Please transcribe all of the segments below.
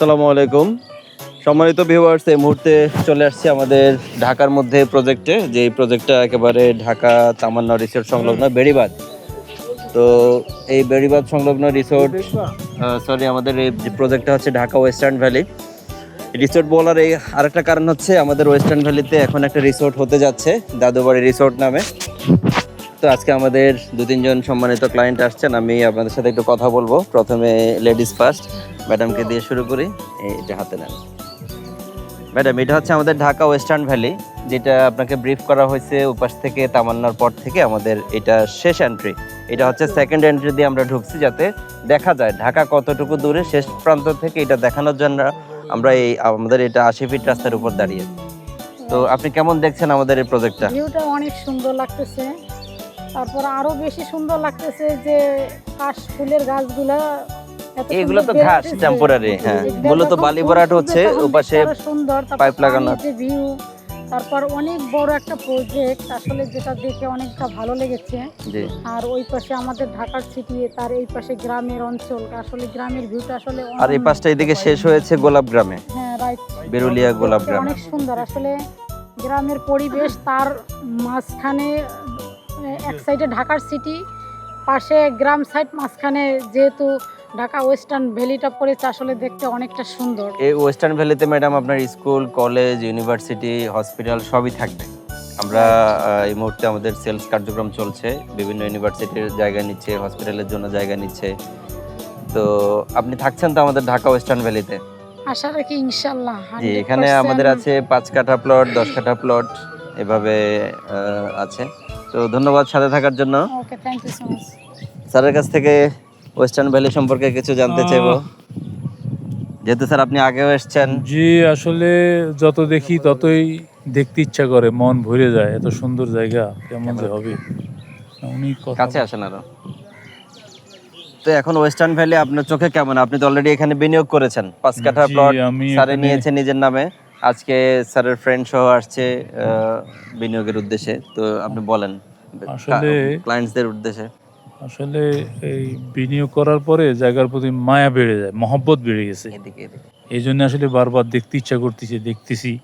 আসসালামু আলাইকুম। সম্মানিত ভিউয়ার্স এই মুহূর্তে চলে আসছি আমাদের ঢাকার মধ্যে প্রজেক্টে যে এই প্রজেক্টটা একেবারে ঢাকা তামান্না রিসোর্ট সংলগ্ন বেড়িবাদ তো এই বেড়িবাদ সংলগ্ন রিসোর্ট সরি আমাদের এই প্রজেক্টটা হচ্ছে ঢাকা ওয়েস্টার্ন ভ্যালি রিসোর্ট বলার এই আরেকটা কারণ হচ্ছে আমাদের ওয়েস্টার্ন ভ্যালিতে এখন একটা রিসোর্ট হতে যাচ্ছে, দাদুবাড়ি রিসোর্ট নামে। তো আজকে আমাদের দু তিনজন সম্মানিত ক্লায়েন্ট আসছেন, আমি আপনাদের সাথে একটু কথা বলব। প্রথমে লেডিস ফার্স্ট ম্যাডামকে দিয়ে শুরু করি। এটা হাতে নেন। ম্যাডাম এটা হচ্ছে আমাদের ঢাকা ওয়েস্টার্ন ভ্যালি যেটা আপনাকে ব্রিফ করা হয়েছে উপাস থেকে তামান্নার পর থেকে আমাদের এটা শেষ এন্ট্রি এটা হচ্ছে সেকেন্ড এন্ট্রি দিয়ে আমরা ঢুকছি যাতে দেখা যায় ঢাকা কতটুকু দূরে, শেষ প্রান্ত থেকে এটা দেখানোর জন্য আমরা এই আমাদের এটা আশি ফিট রাস্তার উপর দাঁড়িয়ে। তো আপনি কেমন দেখছেন আমাদের এই প্রজেক্টটা ভিউটা অনেক সুন্দর লাগতেছে। তারপর আরও বেশি সুন্দর লাগতেছে যে কাশ ফুলের গাছগুলা এগুলো তো ঘাস টেম্পোরারি হ্যাঁ। মূলত বালি ভরাট হচ্ছে ওপাশে সুন্দর পাইপ লাগানো। ভিউ তারপর অনেক বড় একটা প্রজেক্ট আসলে যেটা দেখে অনেকটা ভালো লেগেছে। আর ওই পাশে আমাদের ঢাকার সিটি তার এই পাশে গ্রামের অঞ্চল আসলে গ্রামের ভিউটা আসলে আর এই পাশটা এদিকে শেষ হয়েছে গোলাপ গ্রামে। হ্যাঁ রাইট বেরুলিয়া গোলাপ গ্রামে। অনেক সুন্দর আসলে গ্রামের পরিবেশ তার মাঝখানে এক সাইডে ঢাকার সিটি পাশে গ্রাম সাইড মাঝখানে যেহেতু ঢাকা ওয়েস্টার্ন ভ্যালিটা পড়েছে আসলে দেখতে অনেকটা সুন্দর। এই ওয়েস্টার্ন ভ্যালিতে ম্যাডাম আপনার স্কুল কলেজ ইউনিভার্সিটি হসপিটাল সবই থাকবে। আমরা এই মুহূর্তে আমাদের সেলস কার্যক্রম চলছে বিভিন্ন ইউনিভার্সিটির জায়গা নিচ্ছে হসপিটালের জন্য জায়গা নিচ্ছে। তো আপনি থাকছেন তো আমাদের ঢাকা ওয়েস্টার্ন ভ্যালিতে? আশা রাখি ইনশাল্লাহ এখানে আমাদের আছে পাঁচ কাঠা প্লট দশ কাঠা প্লট এভাবে আছে। তো ধন্যবাদ সাথে থাকার জন্য। Okay thank you so much স্যারের কাছ থেকে ওয়েস্টার্ন ভ্যালি সম্পর্কে কিছু জানতে চাইব। যেহেতু স্যার আপনি আগেও এসেছেন। জি আসলে যত দেখি ততই দেখতে ইচ্ছা করে মন ভরে যায়। এত সুন্দর জায়গা কেমন যে হবে। উনি কাছে আসেন আরও। তো এখন ওয়েস্টার্ন ভ্যালি আপনার চোখে কেমন? আপনি তো অলরেডি এখানে বিনিয়োগ করেছেন। পাঁচ কাঠা প্লট স্যারে এখানে- নিজের নামে। আজকে স্যারের ফ্রেন্ড সহ আসছে বিনিয়োগের উদ্দেশ্যে। তো আপনি বলেন আসলে- ক্লায়েন্টসদের উদ্দেশ্যে। আসলে এই বিনিয়োগ করার পরে জায়গার প্রতি মায়া বেড়ে যায় মহব্বত বেড়ে গেছে। এই জন্য আসলে বারবার দেখতে ইচ্ছা করতেছি দেখতেছি।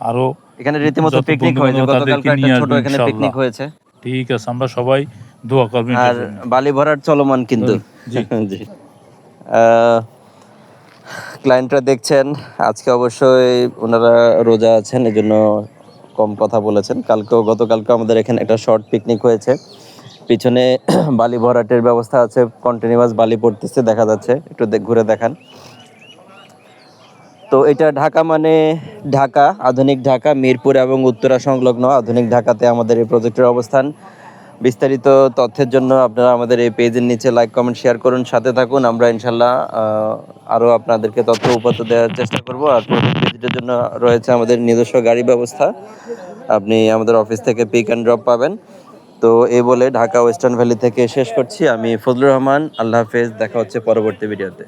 আরও এখানে রীতিমতো পিকনিক হয়েছে বন্ধু-বান্ধব একটা ছোট এখানে পিকনিক হয়েছে। ঠিক আছে আমরা সবাই দোয়া করবেন আর বালি ভরাট চলমান কিন্তু। জি। জি। ক্লায়েন্টরা দেখছেন, আজকে অবশ্যই ওনারা রোজা আছেন, এজন্য কম কথা বলেছেন। কালকেও, গতকালকেও আমাদের এখানে একটা শর্ট পিকনিক হয়েছে। পিছনে বালি ভরাটের ব্যবস্থা আছে কন্টিনিউয়াস বালি পড়তেছে, দেখা যাচ্ছে। একটু ঘুরে দেখান। তো এটা ঢাকা মানে ঢাকা, আধুনিক ঢাকা, মিরপুর এবং উত্তরা সংলগ্ন আধুনিক ঢাকাতে আমাদের এই প্রজেক্টের অবস্থান। বিস্তারিত তথ্যের জন্য আপনারা আমাদের এই পেজের নিচে লাইক কমেন্ট শেয়ার করুন, সাথে থাকুন। আমরা ইনশাল্লাহ আরও আপনাদেরকে তথ্য উপাত্ত দেওয়ার চেষ্টা করব। আর ভিজিটের জন্য রয়েছে আমাদের নিজস্ব গাড়ি ব্যবস্থা। আপনি আমাদের অফিস থেকে পিক অ্যান্ড ড্রপ পাবেন। তো এই বলে ঢাকা ওয়েস্টার্ন ভ্যালি থেকে শেষ করছি। আমি ফজলুর রহমান, আল্লাহ হাফেজ, দেখা হচ্ছে পরবর্তী ভিডিওতে